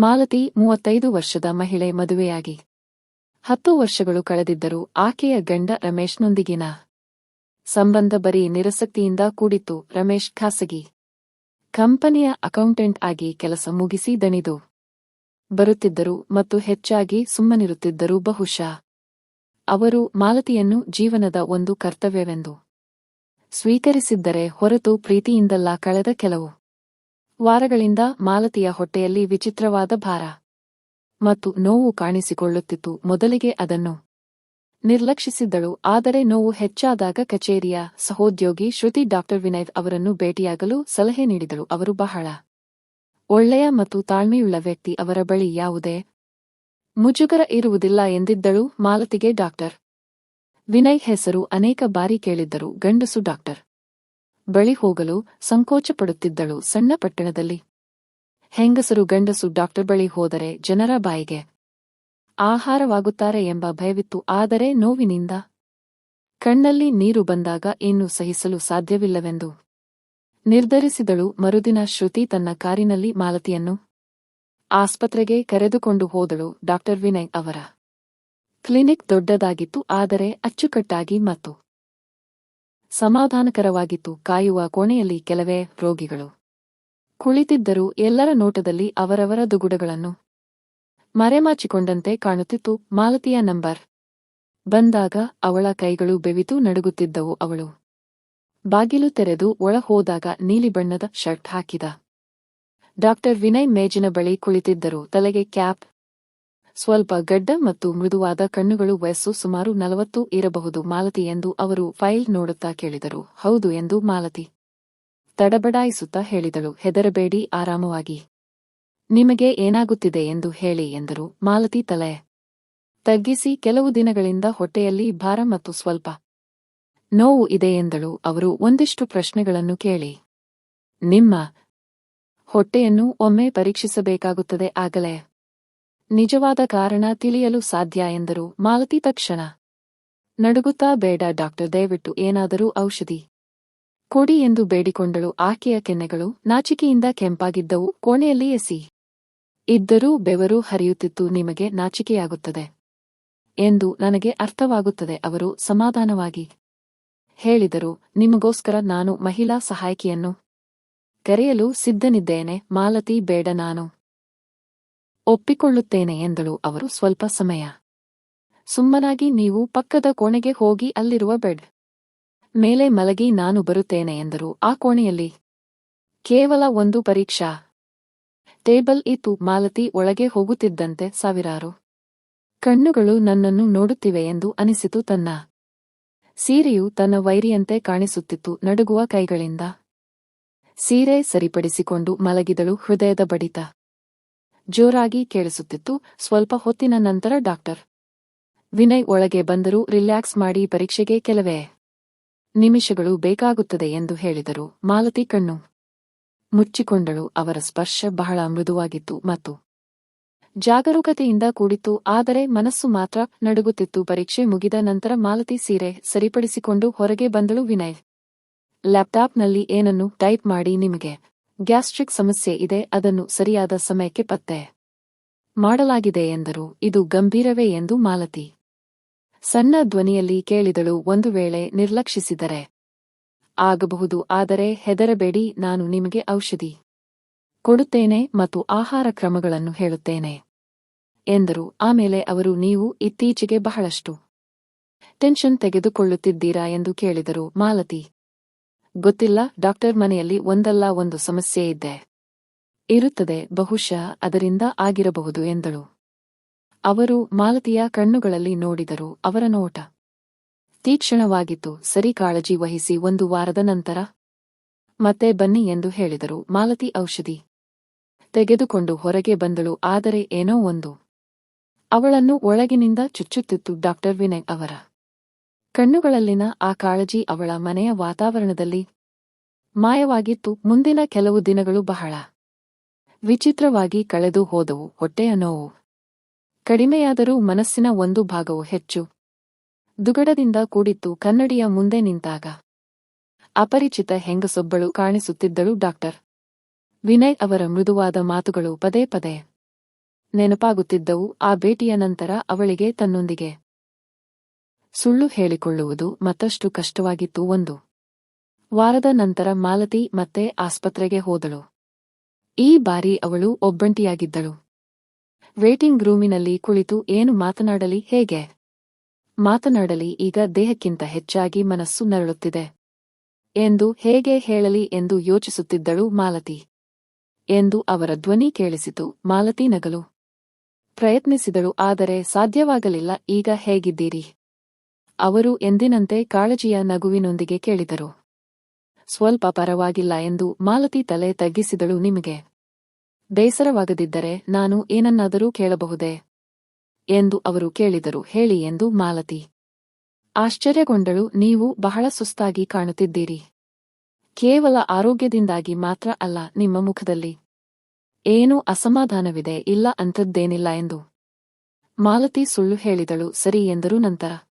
ಮಾಲತಿ ಮೂವತ್ತೈದು ವರ್ಷದ ಮಹಿಳೆ ಮದುವೆಯಾಗಿ. ಹತ್ತು ವರ್ಷಗಳು ಕಳೆದಿದ್ದರೂ ಆಕೆಯ ಗಂಡ ರಮೇಶ್ನೊಂದಿಗಿನ ಸಂಬಂಧ ಬರೀ ನಿರಸಕ್ತಿಯಿಂದ ಕೂಡಿತ್ತು ರಮೇಶ್ ಖಾಸಗಿ ಕಂಪನಿಯ ಅಕೌಂಟೆಂಟ್ ಆಗಿ ಕೆಲಸ ಮುಗಿಸಿ ದಣಿದು ಬರುತ್ತಿದ್ದರು ಮತ್ತು ಹೆಚ್ಚಾಗಿ ಸುಮ್ಮನಿರುತ್ತಿದ್ದರು. ಬಹುಶಃ ಅವರು ಮಾಲತಿಯನ್ನು ಜೀವನದ ಒಂದು ಕರ್ತವ್ಯವೆಂದು ಸ್ವೀಕರಿಸಿದ್ದರೆ ಹೊರತು ಪ್ರೀತಿಯಿಂದಲ್ಲ ಕಳೆದ ಕೆಲವು ವಾರಗಳಿಂದ ಮಾಲತಿಯ ಹೊಟ್ಟೆಯಲ್ಲಿ ವಿಚಿತ್ರವಾದ ಭಾರ ಮತ್ತು ನೋವು ಕಾಣಿಸಿಕೊಳ್ಳುತ್ತಿತ್ತು. ಮೊದಲಿಗೆ ಅದನ್ನು ನಿರ್ಲಕ್ಷಿಸಿದ್ದಳು, ಆದರೆ ನೋವು ಹೆಚ್ಚಾದಾಗ ಕಚೇರಿಯ ಸಹೋದ್ಯೋಗಿ ಶ್ರುತಿ ಡಾಕ್ಟರ್ ವಿನಯ್ ಅವರನ್ನು ಭೇಟಿಯಾಗಲು ಸಲಹೆ ನೀಡಿದಳು. ಅವರು ಬಹಳ ಒಳ್ಳೆಯ ಮತ್ತು ತಾಳ್ಮೆಯುಳ್ಳ ವ್ಯಕ್ತಿ, ಅವರ ಬಳಿ ಯಾವುದೇ ಮುಜುಗರ ಇರುವುದಿಲ್ಲ ಎಂದಿದ್ದಳು ಮಾಲತಿಗೆ ಡಾಕ್ಟರ್ ವಿನಯ್ ಹೆಸರು ಅನೇಕ ಬಾರಿ ಕೇಳಿದ್ದರು. ಗಂಡಸು ಡಾಕ್ಟರ್ ಬಳಿ ಹೋಗಲು ಸಂಕೋಚಪಡುತ್ತಿದ್ದಳು ಸಣ್ಣ ಪಟ್ಟಣದಲ್ಲಿ. ಹೆಂಗಸರು ಗಂಡಸು ಡಾಕ್ಟರ್ ಬಳಿ ಹೋದರೆ ಜನರ ಬಾಯಿಗೆ ಆಹಾರವಾಗುತ್ತಾರೆ ಎಂಬ ಭಯವಿತ್ತು. ಆದರೆ ನೋವಿನಿಂದ ಕಣ್ಣಲ್ಲಿ ನೀರು ಬಂದಾಗ ಇನ್ನೂ ಸಹಿಸಲು ಸಾಧ್ಯವಿಲ್ಲವೆಂದು ನಿರ್ಧರಿಸಿದಳು. ಮರುದಿನ ಶ್ರುತಿ ತನ್ನ ಕಾರಿನಲ್ಲಿ ಮಾಲತಿಯನ್ನು ಆಸ್ಪತ್ರೆಗೆ ಕರೆದುಕೊಂಡು ಹೋದಳು ಡಾಕ್ಟರ್ ವಿನಯ್ ಅವರ ಕ್ಲಿನಿಕ್ ದೊಡ್ಡದಾಗಿತ್ತು, ಆದರೆ ಅಚ್ಚುಕಟ್ಟಾಗಿ ಮತ್ತು ಸಮಾಧಾನಕರವಾಗಿತ್ತು ಕಾಯುವ ಕೋಣೆಯಲ್ಲಿ ಕೆಲವೇ ರೋಗಿಗಳು. ಕುಳಿತಿದ್ದರು ಎಲ್ಲರ ನೋಟದಲ್ಲಿ ಅವರವರ ದುಗುಡಗಳನ್ನು ಮರೆಮಾಚಿಕೊಂಡಂತೆ ಕಾಣುತ್ತಿತ್ತು ಮಾಲತಿಯ ನಂಬರ್. ಬಂದಾಗ ಅವಳ ಕೈಗಳು ಬೆವಿತು ನಡುಗುತ್ತಿದ್ದವು ಅವಳು. ಬಾಗಿಲು ತೆರೆದು ಒಳ ಹೋದಾಗ ನೀಲಿ ಬಣ್ಣದ ಶರ್ಟ್ ಹಾಕಿದ. ಡಾಕ್ಟರ್ ವಿನಯ್ ಮೇಜಿನ ಬಳಿ ಕುಳಿತಿದ್ದರು, ತಲೆಗೆ ಕ್ಯಾಪ್ ಸ್ವಲ್ಪ ಗಡ್ಡ ಮತ್ತು ಮೃದುವಾದ ಕಣ್ಣುಗಳು ವಯಸ್ಸು ಸುಮಾರು ನಲವತ್ತು ಇರಬಹುದು ಮಾಲತಿ ಎಂದು ಅವರು ಫೈಲ್ ನೋಡುತ್ತಾ ಕೇಳಿದರು. ಹೌದು ಎಂದು ಮಾಲತಿ ತಡಬಡಾಯಿಸುತ್ತಾ ಹೇಳಿದಳು. ಹೆದರಬೇಡಿ, ಆರಾಮವಾಗಿ. ನಿಮಗೆ ಏನಾಗುತ್ತಿದೆ ಎಂದು ಹೇಳಿ ಎಂದರು. ಮಾಲತಿ ತಲೆ ತಗ್ಗಿಸಿ ಕೆಲವು ದಿನಗಳಿಂದ ಹೊಟ್ಟೆಯಲ್ಲಿ ಭಾರ ಮತ್ತು ಸ್ವಲ್ಪ ನೋವು ಇದೆ ಎಂದಳು. ಅವರು ಒಂದಿಷ್ಟು ಪ್ರಶ್ನೆಗಳನ್ನು ಕೇಳಿ. ನಿಮ್ಮ ಹೊಟ್ಟೆಯನ್ನು ಒಮ್ಮೆ ಪರೀಕ್ಷಿಸಬೇಕಾಗುತ್ತದೆ ಆಗಲೇ. ನಿಜವಾದ ಕಾರಣ ತಿಳಿಯಲು ಸಾಧ್ಯ ಎಂದರು. ಮಾಲತಿ ತಕ್ಷಣ. ನಡುಗುತ್ತಾ ಬೇಡ, ಡಾಕ್ಟರ್. ದಯವಿಟ್ಟು ಏನಾದರೂ ಔಷಧಿ ಕೊಡಿ ಎಂದು ಬೇಡಿಕೊಂಡಳು. ಆಕೆಯ ಕೆನ್ನೆಗಳು ನಾಚಿಕೆಯಿಂದ ಕೆಂಪಾಗಿದ್ದವು. ಕೋಣೆಯಲ್ಲಿ ಎಸಿ ಇದ್ದರೂ ಬೆವರು ಹರಿಯುತ್ತಿತ್ತು. ನಿಮಗೆ ನಾಚಿಕೆಯಾಗುತ್ತದೆ ಎಂದು ನನಗೆ ಅರ್ಥವಾಗುತ್ತದೆ, ಅವರು ಸಮಾಧಾನವಾಗಿ ಹೇಳಿದರು. ನಿಮಗೋಸ್ಕರ ನಾನು ಮಹಿಳಾ ಸಹಾಯಕಿಯನ್ನು ಕರೆಯಲು ಸಿದ್ಧನಿದ್ದೇನೆ. ಮಾಲತಿ, ಬೇಡ ನಾನು. ಒಪ್ಪಿಕೊಳ್ಳುತ್ತೇನೆ ಎಂದಳು ಅವರು ಸ್ವಲ್ಪ ಸಮಯ. ಸುಮ್ಮನಾಗಿ ನೀವು ಪಕ್ಕದ ಕೋಣೆಗೆ ಹೋಗಿ ಅಲ್ಲಿರುವ ಬೆಡ್ ಮೇಲೆ ಮಲಗಿ ನಾನು ಬರುತ್ತೇನೆ ಎಂದರು. ಆ ಕೋಣೆಯಲ್ಲಿ ಕೇವಲ ಒಂದು ಪರೀಕ್ಷಾ ಟೇಬಲ್ ಇತ್ತು. ಮಾಲತಿ ಒಳಗೆ ಹೋಗುತ್ತಿದ್ದಂತೆ ಸಾವಿರಾರು ಕಣ್ಣುಗಳು ನನ್ನನ್ನು ನೋಡುತ್ತಿವೆ ಎಂದು ಅನಿಸಿತು. ತನ್ನ ಸೀರೆಯು ತನ್ನ ವೈರಿಯಂತೆ ಕಾಣಿಸುತ್ತಿತ್ತು. ನಡುಗುವ ಕೈಗಳಿಂದ ಸೀರೆ ಸರಿಪಡಿಸಿಕೊಂಡು ಮಲಗಿದಳು ಹೃದಯದ ಬಡಿತ. ಜೋರಾಗಿ ಕೇಳಿಸುತ್ತಿತ್ತು. ಸ್ವಲ್ಪ ಹೊತ್ತಿನ ನಂತರ ಡಾಕ್ಟರ್ ವಿನಯ್ ಒಳಗೆ ಬಂದರೂ ರಿಲ್ಯಾಕ್ಸ್ ಮಾಡಿ ಪರೀಕ್ಷೆಗೆ ಕೆಲವೇ ನಿಮಿಷಗಳು ಬೇಕಾಗುತ್ತದೆ ಎಂದು ಹೇಳಿದರು. ಮಾಲತಿ ಕಣ್ಣು ಮುಚ್ಚಿಕೊಂಡಳು. ಅವರ ಸ್ಪರ್ಶ ಬಹಳ ಮೃದುವಾಗಿತ್ತು ಮತ್ತು ಜಾಗರೂಕತೆಯಿಂದ ಕೂಡಿತ್ತು. ಆದರೆ ಮನಸ್ಸು ಮಾತ್ರ ನಡುಗುತ್ತಿತ್ತು. ಪರೀಕ್ಷೆ ಮುಗಿದ ನಂತರ ಮಾಲತಿ ಸೀರೆ ಸರಿಪಡಿಸಿಕೊಂಡು ಹೊರಗೆ ಬಂದಳು ವಿನಯ್. ಲ್ಯಾಪ್ಟಾಪ್ನಲ್ಲಿ ಏನನ್ನು ಟೈಪ್ ಮಾಡಿ ನಿಮಗೆ ಗ್ಯಾಸ್ಟ್ರಿಕ್ ಸಮಸ್ಯೆ ಇದೆ, ಅದನ್ನು ಸರಿಯಾದ ಸಮಯಕ್ಕೆ ಪತ್ತೆ ಮಾಡಲಾಗಿದೆ ಎಂದರು. ಇದು ಗಂಭೀರವೇ ಎಂದು ಮಾಲತಿ ಸಣ್ಣ ಧ್ವನಿಯಲ್ಲಿ ಕೇಳಿದಳು. ಒಂದು ವೇಳೆ ನಿರ್ಲಕ್ಷಿಸಿದರೆ ಆಗಬಹುದು, ಆದರೆ ಹೆದರಬೇಡಿ, ನಾನು ನಿಮಗೆ ಔಷಧಿ ಕೊಡುತ್ತೇನೆ ಮತ್ತು ಆಹಾರ ಕ್ರಮಗಳನ್ನು ಹೇಳುತ್ತೇನೆ ಎಂದರು. ಆಮೇಲೆ ಅವರು, ನೀವು ಇತ್ತೀಚೆಗೆ ಬಹಳಷ್ಟು ಟೆನ್ಷನ್ ತೆಗೆದುಕೊಳ್ಳುತ್ತಿದ್ದೀರಾ ಎಂದು ಕೇಳಿದರು ಮಾಲತಿ. ಗೊತ್ತಿಲ್ಲ, ಡಾಕ್ಟರ್ ಮನೆಯಲ್ಲಿ ಒಂದಲ್ಲ ಒಂದು ಸಮಸ್ಯೆ ಇದ್ದೆ ಇರುತ್ತದೆ, ಬಹುಶಃ ಅದರಿಂದ ಆಗಿರಬಹುದು ಎಂದಳು. ಅವರು ಮಾಲತಿಯ ಕಣ್ಣುಗಳಲ್ಲಿ ನೋಡಿದರು, ಅವರ ನೋಟ. ತೀಕ್ಷ್ಣವಾಗಿತ್ತು, ಸರಿ ಕಾಳಜಿ ವಹಿಸಿ ಒಂದು ವಾರದ ನಂತರ. ಮತ್ತೆ ಬನ್ನಿ ಎಂದು ಹೇಳಿದರು, ಮಾಲತಿ ಔಷಧಿ. ತೆಗೆದುಕೊಂಡು ಹೊರಗೆ ಬಂದಳು, ಆದರೆ ಏನೋ ಒಂದು. ಅವಳನ್ನು ಒಳಗಿನಿಂದ ಚುಚ್ಚುತ್ತಿತ್ತು ಡಾಕ್ಟರ್ ವಿನಯ್ ಅವರ. ಕಣ್ಣುಗಳಲ್ಲಿನ ಆ ಕಾಳಜಿ ಅವಳ ಮನೆಯ ವಾತಾವರಣದಲ್ಲಿ. ಮಾಯವಾಗಿತ್ತು, ಮುಂದಿನ ಕೆಲವು ದಿನಗಳು ಬಹಳ ವಿಚಿತ್ರವಾಗಿ ಕಳೆದು ಹೋದವು, ಹೊಟ್ಟೆಯ ನೋವು. ಕಡಿಮೆಯಾದರೂ ಮನಸ್ಸಿನ ಒಂದು ಭಾಗವು ಹೆಚ್ಚು ದುಗಡದಿಂದ ಕೂಡಿತ್ತು, ಕನ್ನಡಿಯ ಮುಂದೆ ನಿಂತಾಗ. ಅಪರಿಚಿತ ಹೆಂಗಸೊಬ್ಬಳು ಕಾಣಿಸುತ್ತಿದ್ದಳು ಡಾಕ್ಟರ್. ವಿನಯ್ ಅವರ ಮೃದುವಾದ ಮಾತುಗಳು ಪದೇ ಪದೇ ನೆನಪಾಗುತ್ತಿದ್ದವು, ಆ ಭೇಟಿಯ ನಂತರ ಅವಳಿಗೆ ತನ್ನೊಂದಿಗೆ ಸುಳ್ಳು ಹೇಳಿಕೊಳ್ಳುವುದು ಮತ್ತಷ್ಟು ಕಷ್ಟವಾಗಿತ್ತು ಒಂದು. ವಾರದ ನಂತರ ಮಾಲತಿ ಮತ್ತೆ ಆಸ್ಪತ್ರೆಗೆ ಹೋದಳು. ಈ ಬಾರಿ ಅವಳು ಒಬ್ಬಂಟಿಯಾಗಿದ್ದಳು. ವೇಟಿಂಗ್ ರೂಮಿನಲ್ಲಿ ಕುಳಿತು ಏನು ಮಾತನಾಡಲಿ, ಹೇಗೆ? ಮಾತನಾಡಲಿ, ಈಗ ದೇಹಕ್ಕಿಂತ ಹೆಚ್ಚಾಗಿ ಮನಸ್ಸು ನರಳುತ್ತಿದೆ. ಎಂದು ಹೇಗೆ ಹೇಳಲಿ ಎಂದು ಯೋಚಿಸುತ್ತಿದ್ದಳು ಮಾಲತಿ. ಎಂದು ಅವರ ಧ್ವನಿ ಕೇಳಿಸಿತು ಮಾಲತಿ ನಗಲು. ಪ್ರಯತ್ನಿಸಿದಳು, ಆದರೆ ಸಾಧ್ಯವಾಗಲಿಲ್ಲ, ಈಗ ಹೇಗಿದ್ದೀರಿ? ಅವರು ಎಂದಿನಂತೆ ಕಾಳಜಿಯ ನಗುವಿನೊಂದಿಗೆ ಕೇಳಿದರು. ಸ್ವಲ್ಪ ಪರವಾಗಿಲ್ಲ ಎಂದು ಮಾಲತಿ ತಲೆ ತಗ್ಗಿಸಿದಳು ನಿಮಗೆ. ಬೇಸರವಾಗದಿದ್ದರೆ ನಾನು ಏನನ್ನಾದರೂ ಕೇಳಬಹುದೇ? ಎಂದು ಅವರು ಕೇಳಿದರು. ಹೇಳಿ ಎಂದು ಮಾಲತಿ. ಆಶ್ಚರ್ಯಗೊಂಡಳು. ನೀವು ಬಹಳ ಸುಸ್ತಾಗಿ ಕಾಣುತ್ತಿದ್ದೀರಿ. ಕೇವಲ ಆರೋಗ್ಯದಿಂದಾಗಿ ಮಾತ್ರ ಅಲ್ಲ, ನಿಮ್ಮ ಮುಖದಲ್ಲಿ. ಏನೂ ಅಸಮಾಧಾನವಿದೆ, ಇಲ್ಲ ಅಂಥದ್ದೇನಿಲ್ಲ ಎಂದು. ಮಾಲತಿ ಸುಳ್ಳು ಹೇಳಿದಳು. ಸರಿ ಎಂದರು ನಂತರ.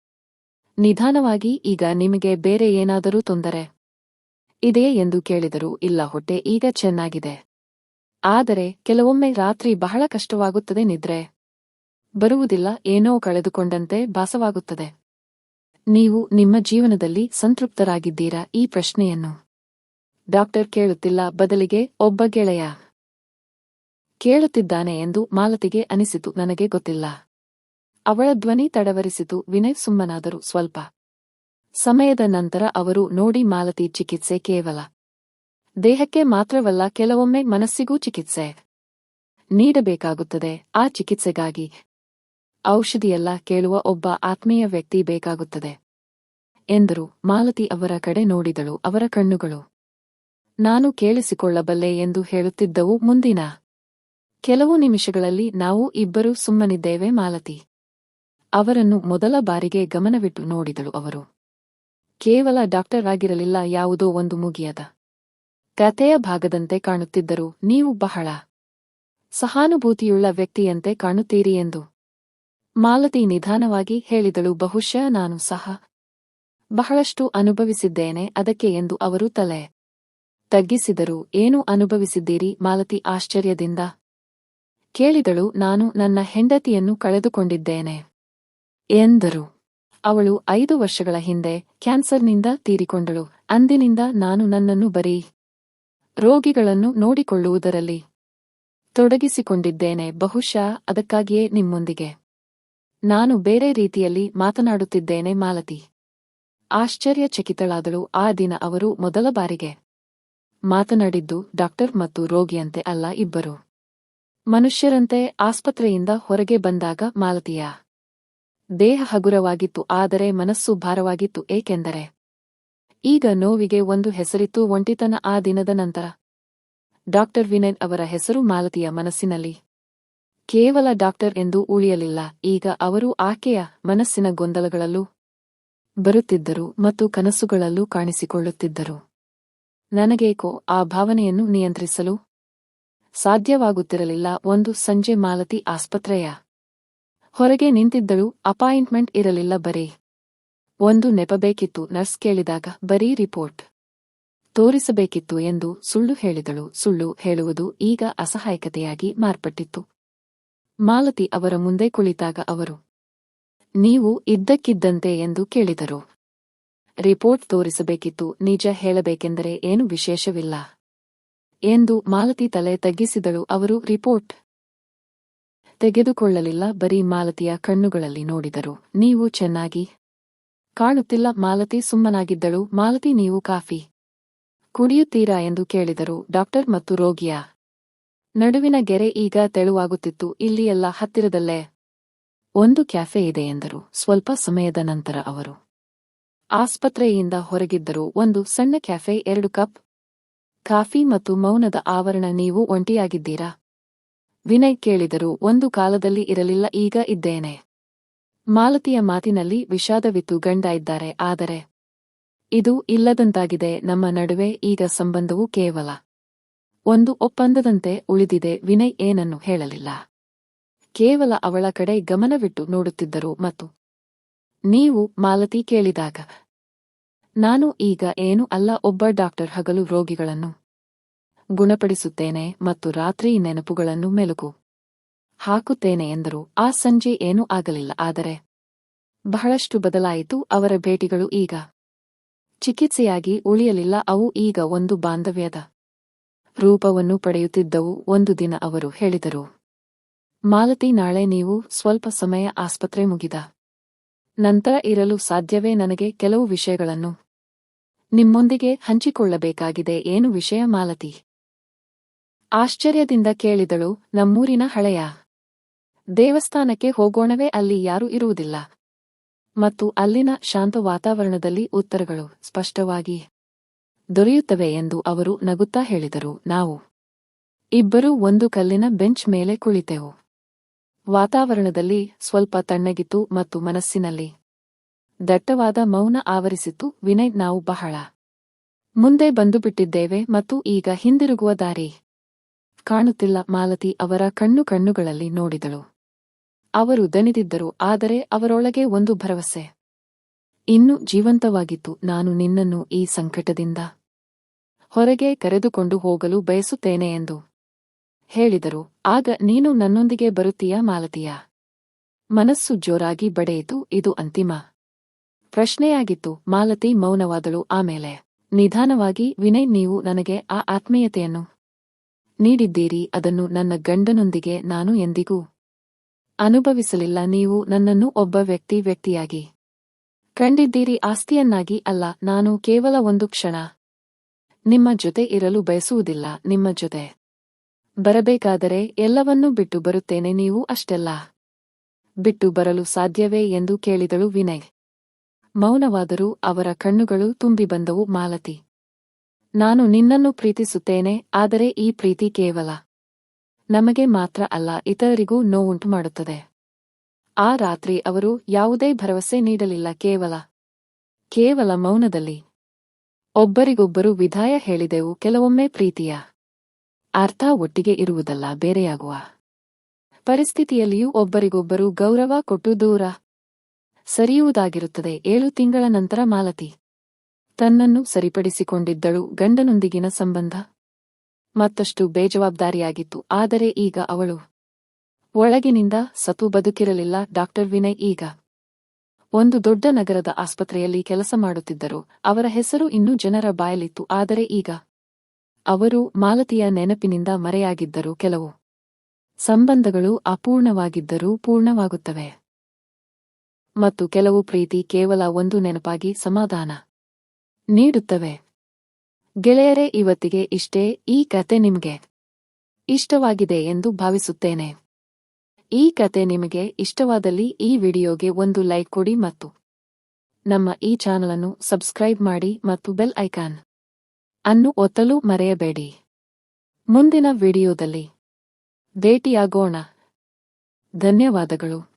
ನಿಧಾನವಾಗಿ, ಈಗ ನಿಮಗೆ ಬೇರೆ ಏನಾದರೂ ತೊಂದರೆ? ಇದೆಯೇ ಎಂದು ಕೇಳಿದರು ಇಲ್ಲ, ಹೊಟ್ಟೆ ಈಗ ಚೆನ್ನಾಗಿದೆ. ಆದರೆ, ಕೆಲವೊಮ್ಮೆ ರಾತ್ರಿ ಬಹಳ ಕಷ್ಟವಾಗುತ್ತದೆ ನಿದ್ರೆ. ಬರುವುದಿಲ್ಲ, ಏನೋ ಕಳೆದುಕೊಂಡಂತೆ ಭಾಸವಾಗುತ್ತದೆ. ನೀವು ನಿಮ್ಮ ಜೀವನದಲ್ಲಿ ಸಂತೃಪ್ತರಾಗಿದ್ದೀರಾ ಈ ಪ್ರಶ್ನೆಯನ್ನು? ಡಾಕ್ಟರ್ ಕೇಳುತ್ತಿಲ್ಲ, ಬದಲಿಗೆ ಒಬ್ಬ ಗೆಳೆಯ. ಕೇಳುತ್ತಿದ್ದಾನೆ ಎಂದು ಮಾಲತಿಗೆ ಅನಿಸಿತು, ನನಗೆ ಗೊತ್ತಿಲ್ಲ. ಅವಳ ಧ್ವನಿ ತಡವರಿಸಿತು. ವಿನಯ್ ಸುಮ್ಮನಾದರು ಸ್ವಲ್ಪ ಸಮಯದ ನಂತರ ಅವರು ನೋಡಿ ಮಾಲತಿ ಚಿಕಿತ್ಸೆ ಕೇವಲ ದೇಹಕ್ಕೆ ಮಾತ್ರವಲ್ಲ, ಕೆಲವೊಮ್ಮೆ ಮನಸ್ಸಿಗೂ ಚಿಕಿತ್ಸೆ ನೀಡಬೇಕಾಗುತ್ತದೆ. ಆ ಚಿಕಿತ್ಸೆಗಾಗಿ ಔಷಧಿಯೆಲ್ಲ ಕೇಳುವ ಒಬ್ಬ ಆತ್ಮೀಯ ವ್ಯಕ್ತಿ ಬೇಕಾಗುತ್ತದೆ ಎಂದರು. ಮಾಲತಿ ಅವರ ಕಡೆ ನೋಡಿದಳು. ಅವರ ಕಣ್ಣುಗಳು, ನಾನು ಕೇಳಿಸಿಕೊಳ್ಳಬಲ್ಲೆ ಎಂದು ಹೇಳುತ್ತಿದ್ದವು ಮುಂದಿನ ಕೆಲವು ನಿಮಿಷಗಳಲ್ಲಿ ನಾವು ಇಬ್ಬರೂ ಸುಮ್ಮನಿದ್ದೇವೆ ಮಾಲತಿ. ಅವರನ್ನು ಮೊದಲ ಬಾರಿಗೆ ಗಮನವಿಟ್ಟು ನೋಡಿದಳು ಅವರು. ಕೇವಲ ಡಾಕ್ಟರ್ ಆಗಿರಲಿಲ್ಲ, ಯಾವುದೋ ಒಂದು ಮುಗಿಯದ. ಕತೆಯ ಭಾಗದಂತೆ ಕಾಣುತ್ತಿದ್ದರು, ನೀವು ಬಹಳ ಸಹಾನುಭೂತಿಯುಳ್ಳ ವ್ಯಕ್ತಿಯಂತೆ ಕಾಣುತ್ತೀರಿ ಎಂದು. ಮಾಲತಿ ನಿಧಾನವಾಗಿ ಹೇಳಿದಳು, ಬಹುಶಃ ನಾನು ಸಹ ಬಹಳಷ್ಟು ಅನುಭವಿಸಿದ್ದೇನೆ ಅದಕ್ಕೆ ಎಂದು ಅವರು ತಲೆ ತಗ್ಗಿಸಿದರು. ಏನು ಅನುಭವಿಸಿದ್ದೀರಿ? ಮಾಲತಿ ಆಶ್ಚರ್ಯದಿಂದ ಕೇಳಿದಳು, ನಾನು ನನ್ನ ಹೆಂಡತಿಯನ್ನು ಕಳೆದುಕೊಂಡಿದ್ದೇನೆ. ಎಂದರು. ಅವಳು ಐದು ವರ್ಷಗಳ ಹಿಂದೆ ಕ್ಯಾನ್ಸರ್ನಿಂದ ತೀರಿಕೊಂಡಳು. ಅಂದಿನಿಂದ ನಾನು ನನ್ನನ್ನು ಬರೀ ರೋಗಿಗಳನ್ನು ನೋಡಿಕೊಳ್ಳುವುದರಲ್ಲಿ ತೊಡಗಿಸಿಕೊಂಡಿದ್ದೇನೆ. ಬಹುಶಃ ಅದಕ್ಕಾಗಿಯೇ ನಿಮ್ಮೊಂದಿಗೆ ನಾನು ಬೇರೆ ರೀತಿಯಲ್ಲಿ ಮಾತನಾಡುತ್ತಿದ್ದೇನೆ ಮಾಲತಿ. ಆಶ್ಚರ್ಯಚಕಿತಳಾದಳು. ಆ ದಿನ ಅವರು ಮೊದಲ ಬಾರಿಗೆ ಮಾತನಾಡಿದ್ದು ಡಾಕ್ಟರ್ ಮತ್ತು ರೋಗಿಯಂತೆ ಅಲ್ಲ, ಇಬ್ಬರು ಮನುಷ್ಯರಂತೆ ಆಸ್ಪತ್ರೆಯಿಂದ ಹೊರಗೆ ಬಂದಾಗ ಮಾಲತಿಯ ದೇಹ ಹಗುರವಾಗಿತ್ತು, ಆದರೆ ಮನಸ್ಸು ಭಾರವಾಗಿತ್ತು, ಏಕೆಂದರೆ ಈಗ ನೋವಿಗೆ ಒಂದು ಹೆಸರಿತ್ತು, ಒಂಟಿತನ ಆ ದಿನದ ನಂತರ. ಡಾಕ್ಟರ್ ವಿನಯ್ ಅವರ ಹೆಸರು ಮಾಲತಿಯ ಮನಸ್ಸಿನಲ್ಲಿ. ಕೇವಲ ಡಾಕ್ಟರ್ ಎಂದು ಉಳಿಯಲಿಲ್ಲ, ಈಗ ಅವರು ಆಕೆಯ ಮನಸ್ಸಿನ ಗೊಂದಲಗಳಲ್ಲೂ ಬರುತ್ತಿದ್ದರು ಮತ್ತು ಕನಸುಗಳಲ್ಲೂ ಕಾಣಿಸಿಕೊಳ್ಳುತ್ತಿದ್ದರು. ನನಗೇಕೋ ಆ ಭಾವನೆಯನ್ನು ನಿಯಂತ್ರಿಸಲು ಸಾಧ್ಯವಾಗುತ್ತಿರಲಿಲ್ಲ, ಒಂದು ಸಂಜೆ ಮಾಲತಿ ಆಸ್ಪತ್ರೆಯ ಹೊರಗೆ ನಿಂತಿದ್ದಳು, ಅಪಾಯಿಂಟ್ಮೆಂಟ್ ಇರಲಿಲ್ಲ ಬರೀ. ಒಂದು ನೆಪಬೇಕಿತ್ತು, ನರ್ಸ್ ಕೇಳಿದಾಗ, ಬರೀ ರಿಪೋರ್ಟ್. ತೋರಿಸಬೇಕಿತ್ತು ಎಂದು ಸುಳ್ಳು ಹೇಳಿದಳು, ಸುಳ್ಳು ಹೇಳುವುದು ಈಗ ಅಸಹಾಯಕತೆಯಾಗಿ ಮಾರ್ಪಟ್ಟಿತ್ತು. ಮಾಲತಿ ಅವರ ಮುಂದೆ ಕುಳಿತಾಗ ಅವರು, ನೀವು ಇದ್ದಕ್ಕಿದ್ದಂತೆ ಎಂದು ಕೇಳಿದರು. ರಿಪೋರ್ಟ್ ತೋರಿಸಬೇಕಿತ್ತು, ನಿಜ ಹೇಳಬೇಕೆಂದರೆ ಏನು ವಿಶೇಷವಿಲ್ಲ ಎಂದು ಮಾಲತಿ ತಲೆ ತಗ್ಗಿಸಿದಳು ಅವರು ರಿಪೋರ್ಟ್. ತೆಗೆದುಕೊಳ್ಳಲಿಲ್ಲ, ಬರೀ ಮಾಲತಿಯ ಕಣ್ಣುಗಳಲ್ಲಿ ನೋಡಿದರು. ನೀವು ಚೆನ್ನಾಗಿ ಕಾಣುತ್ತಿಲ್ಲ ಮಾಲತಿ, ಸುಮ್ಮನಾಗಿದ್ದಳು. ಮಾಲತಿ, ನೀವು ಕಾಫಿ ಕುಡಿಯುತ್ತೀರಾ ಎಂದು ಕೇಳಿದರು. ಡಾಕ್ಟರ್ ಮತ್ತು ರೋಗಿಯ ನಡುವಿನ ಗೆರೆ ಈಗ ತೆಳುವಾಗುತ್ತಿತ್ತು. ಇಲ್ಲಿ ಎಲ್ಲ ಹತ್ತಿರದಲ್ಲೇ ಒಂದು ಕ್ಯಾಫೆ ಇದೆ ಎಂದರು. ಸ್ವಲ್ಪ ಸಮಯದ ನಂತರ ಅವರು ಆಸ್ಪತ್ರೆಯಿಂದ ಹೊರಗಿದ್ದರು. ಒಂದು ಸಣ್ಣ ಕ್ಯಾಫೆ, ಎರಡು ಕಪ್ ಕಾಫಿ ಮತ್ತು ಮೌನದ ಆವರಣ. ನೀವು ಒಂಟಿಯಾಗಿದ್ದೀರಾ? ವಿನಯ್ ಕೇಳಿದರು ಒಂದು ಕಾಲದಲ್ಲಿ ಇರಲಿಲ್ಲ, ಈಗ ಇದ್ದೇನೆ. ಮಾಲತಿಯ ಮಾತಿನಲ್ಲಿ ವಿಷಾದವಿತ್ತು, ಗಂಡ ಇದ್ದಾರೆ, ಆದರೆ ಇದು ಇಲ್ಲದಂತಾಗಿದೆ, ನಮ್ಮ ನಡುವೆ ಈಗ ಸಂಬಂಧವು ಕೇವಲ ಒಂದು ಒಪ್ಪಂದದಂತೆ ಉಳಿದಿದೆ, ವಿನಯ್ ಏನನ್ನು ಹೇಳಲಿಲ್ಲ. ಕೇವಲ ಅವಳ ಕಡೆ ಗಮನವಿಟ್ಟು ನೋಡುತ್ತಿದ್ದರು, ಮತ್ತು ನೀವು ಮಾಲತಿ ಕೇಳಿದಾಗ, ನಾನು ಈಗ ಏನು ಅಲ್ಲ, ಒಬ್ಬ ಡಾಕ್ಟರ್ ಹಗಲು ರೋಗಿಗಳನ್ನು ಗುಣಪಡಿಸುತ್ತೇನೆ ಮತ್ತು ರಾತ್ರಿ ನೆನಪುಗಳನ್ನು ಮೆಲುಕು ಹಾಕುತ್ತೇನೆ ಎಂದರು. ಆ ಸಂಜೆ ಏನೂ ಆಗಲಿಲ್ಲ, ಆದರೆ ಬಹಳಷ್ಟು ಬದಲಾಯಿತು. ಅವರ ಭೇಟಿಗಳು ಈಗ ಚಿಕಿತ್ಸೆಯಾಗಿ ಉಳಿಯಲಿಲ್ಲ. ಅವು ಈಗ ಒಂದು ಬಾಂಧವ್ಯದ ರೂಪವನ್ನು ಪಡೆಯುತ್ತಿದ್ದವು. ಒಂದು ದಿನ ಅವರು ಹೇಳಿದರು, ಮಾಲತಿ, ನಾಳೆ ನೀವು ಸ್ವಲ್ಪ ಸಮಯ ಆಸ್ಪತ್ರೆ ಮುಗಿದ ನಂತರ ಇರಲು ಸಾಧ್ಯವೇ? ನನಗೆ ಕೆಲವು ವಿಷಯಗಳನ್ನು ನಿಮ್ಮೊಂದಿಗೆ ಹಂಚಿಕೊಳ್ಳಬೇಕಾಗಿದೆ. ಏನು ವಿಷಯ ಮಾಲತಿ? ಆಶ್ಚರ್ಯದಿಂದ ಕೇಳಿದಳು, ನಮ್ಮೂರಿನ ಹಳೆಯ ದೇವಸ್ಥಾನಕ್ಕೆ ಹೋಗೋಣವೇ, ಅಲ್ಲಿ ಯಾರೂ ಇರುವುದಿಲ್ಲ. ಮತ್ತು ಅಲ್ಲಿನ ಶಾಂತ ವಾತಾವರಣದಲ್ಲಿ ಉತ್ತರಗಳು ಸ್ಪಷ್ಟವಾಗಿ ದೊರೆಯುತ್ತವೆ ಎಂದು ಅವರು ನಗುತ್ತಾ ಹೇಳಿದರು. ನಾವು ಇಬ್ಬರೂ ಒಂದು ಕಲ್ಲಿನ ಬೆಂಚ್ ಮೇಲೆ ಕುಳಿತೆವು. ವಾತಾವರಣದಲ್ಲಿ ಸ್ವಲ್ಪ ತಣ್ಣಗಿತು ಮತ್ತು ಮನಸ್ಸಿನಲ್ಲಿ ದಟ್ಟವಾದ ಮೌನ ಆವರಿಸಿತು ವಿನಯ್, ನಾವು ಬಹಳ ಮುಂದೆ ಬಂದುಬಿಟ್ಟಿದ್ದೇವೆ ಮತ್ತು ಈಗ ಹಿಂದಿರುಗುವ ದಾರಿ ಕಾಣುತ್ತಿಲ್ಲ ಮಾಲತಿ ಅವರ ಕಣ್ಣು ಕಣ್ಣುಗಳಲ್ಲಿ ನೋಡಿದಳು. ಅವರು ದನಿದಿದ್ದರು ಆದರೆ ಅವರೊಳಗೆ ಒಂದು ಭರವಸೆ. ಇನ್ನೂ ಜೀವಂತವಾಗಿತ್ತು, ನಾನು ನಿನ್ನನ್ನು ಈ ಸಂಕಟದಿಂದ ಹೊರಗೆ ಕರೆದುಕೊಂಡು ಹೋಗಲು ಬಯಸುತ್ತೇನೆ ಎಂದು ಹೇಳಿದರು. ಆಗ ನೀನು ನನ್ನೊಂದಿಗೆ ಬರುತ್ತೀಯ ಮಾಲತಿಯ? ಮನಸ್ಸು ಜೋರಾಗಿ ಬಡೆಯಿತು, ಇದು ಅಂತಿಮ ಪ್ರಶ್ನೆಯಾಗಿತ್ತು. ಮಾಲತಿ ಮೌನವಾದಳು. ಆಮೇಲೆ, ನಿಧಾನವಾಗಿ ವಿನಯ್, ನೀವು ನನಗೆ ಆ ಆತ್ಮೀಯತೆಯನ್ನು ನೀಡಿದ್ದೀರಿ, ಅದನ್ನು ನನ್ನ ಗಂಡನೊಂದಿಗೆ ನಾನು ಎಂದಿಗೂ ಅನುಭವಿಸಲಿಲ್ಲ, ನೀವು ನನ್ನನ್ನು ಒಬ್ಬ ವ್ಯಕ್ತಿ ವ್ಯಕ್ತಿಯಾಗಿ ಕಂಡಿದ್ದೀರಿ, ಆಸ್ತಿಯನ್ನಾಗಿ ಅಲ್ಲ, ನಾನು ಕೇವಲ ಒಂದು ಕ್ಷಣ. ನಿಮ್ಮ ಜೊತೆ ಇರಲು ಬಯಸುವುದಿಲ್ಲ, ನಿಮ್ಮ ಜೊತೆ ಬರಬೇಕಾದರೆ ಎಲ್ಲವನ್ನೂ ಬಿಟ್ಟು ಬರುತ್ತೇನೆ, ನೀವು ಅಷ್ಟೆಲ್ಲ ಬಿಟ್ಟು ಬರಲು ಸಾಧ್ಯವೇ ಎಂದು ಕೇಳಿದಳು ವಿನಯ್. ಮೌನವಾದರೂ ಅವರ ಕಣ್ಣುಗಳು ತುಂಬಿ ಬಂದವು ಮಾಲತಿ. ನಾನು ನಿನ್ನನ್ನು ಪ್ರೀತಿಸುತ್ತೇನೆ, ಆದರೆ ಈ ಪ್ರೀತಿ ಕೇವಲ ನಮಗೆ ಮಾತ್ರ ಅಲ್ಲ, ಇತರರಿಗೂ ನೋವುಂಟು ಮಾಡುತ್ತದೆ ಆ ರಾತ್ರಿ ಅವರು ಯಾವುದೇ ಭರವಸೆ ನೀಡಲಿಲ್ಲ, ಕೇವಲ ಕೇವಲ ಮೌನದಲ್ಲಿ. ಒಬ್ಬರಿಗೊಬ್ಬರು ವಿದಾಯ ಹೇಳಿದೆವು, ಕೆಲವೊಮ್ಮೆ ಪ್ರೀತಿಯ ಅರ್ಥ ಒಟ್ಟಿಗೆ ಇರುವುದಲ್ಲ, ಬೇರೆಯಾಗುವ ಪರಿಸ್ಥಿತಿಯಲ್ಲಿಯೂ ಒಬ್ಬರಿಗೊಬ್ಬರು ಗೌರವ ಕೊಟ್ಟು ದೂರ ಸರಿಯುವುದಾಗಿರುತ್ತದೆ. ಏಳು ತಿಂಗಳ ನಂತರ ಮಾಲತಿ. ತನ್ನನ್ನು ಸರಿಪಡಿಸಿಕೊಂಡಿದ್ದಳು ಗಂಡನೊಂದಿಗಿನ ಸಂಬಂಧ. ಮತ್ತಷ್ಟು ಬೇಜವಾಬ್ದಾರಿಯಾಗಿತ್ತು, ಆದರೆ ಈಗ ಅವಳು ಒಳಗಿನಿಂದ ಸತು ಬದುಕಿರಲಿಲ್ಲ. ಡಾಕ್ಟರ್ ವಿನಯ್ ಈಗ ಒಂದು ದೊಡ್ಡ ನಗರದ ಆಸ್ಪತ್ರೆಯಲ್ಲಿ ಕೆಲಸ ಮಾಡುತ್ತಿದ್ದರು. ಅವರ ಹೆಸರು ಇನ್ನೂ ಜನರ ಬಾಯಲಿತ್ತು ಆದರೆ ಈಗ ಅವರು ಮಾಲತಿಯ ನೆನಪಿನಿಂದ ಮರೆಯಾಗಿದ್ದರು. ಕೆಲವು ಸಂಬಂಧಗಳು ಅಪೂರ್ಣವಾಗಿದ್ದರೂ ಪೂರ್ಣವಾಗುತ್ತವೆ. ಮತ್ತು ಕೆಲವು ಪ್ರೀತಿ ಕೇವಲ ಒಂದು ನೆನಪಾಗಿ ಸಮಾಧಾನ ನೀಡುತ್ತವೆ. ಗೆಳೆಯರೇ, ಇವತ್ತಿಗೆ ಇಷ್ಟೇ ಈ ಕತೆ ನಿಮಗೆ ಇಷ್ಟವಾಗಿದೆ ಎಂದು ಭಾವಿಸುತ್ತೇನೆ. ಈ ಕತೆ ನಿಮಗೆ ಇಷ್ಟವಾದಲ್ಲಿ ಈ ವಿಡಿಯೋಗೆ ಒಂದು ಲೈಕ್ ಕೊಡಿ ಮತ್ತು ನಮ್ಮ ಈ ಚಾನಲನ್ನು ಸಬ್ಸ್ಕ್ರೈಬ್ ಮಾಡಿ ಮತ್ತು ಬೆಲ್ ಐಕಾನ್ ಅನ್ನು ಒತ್ತಲು ಮರೆಯಬೇಡಿ. ಮುಂದಿನ ವಿಡಿಯೋದಲ್ಲಿ ಭೇಟಿಯಾಗೋಣ. ಧನ್ಯವಾದಗಳು.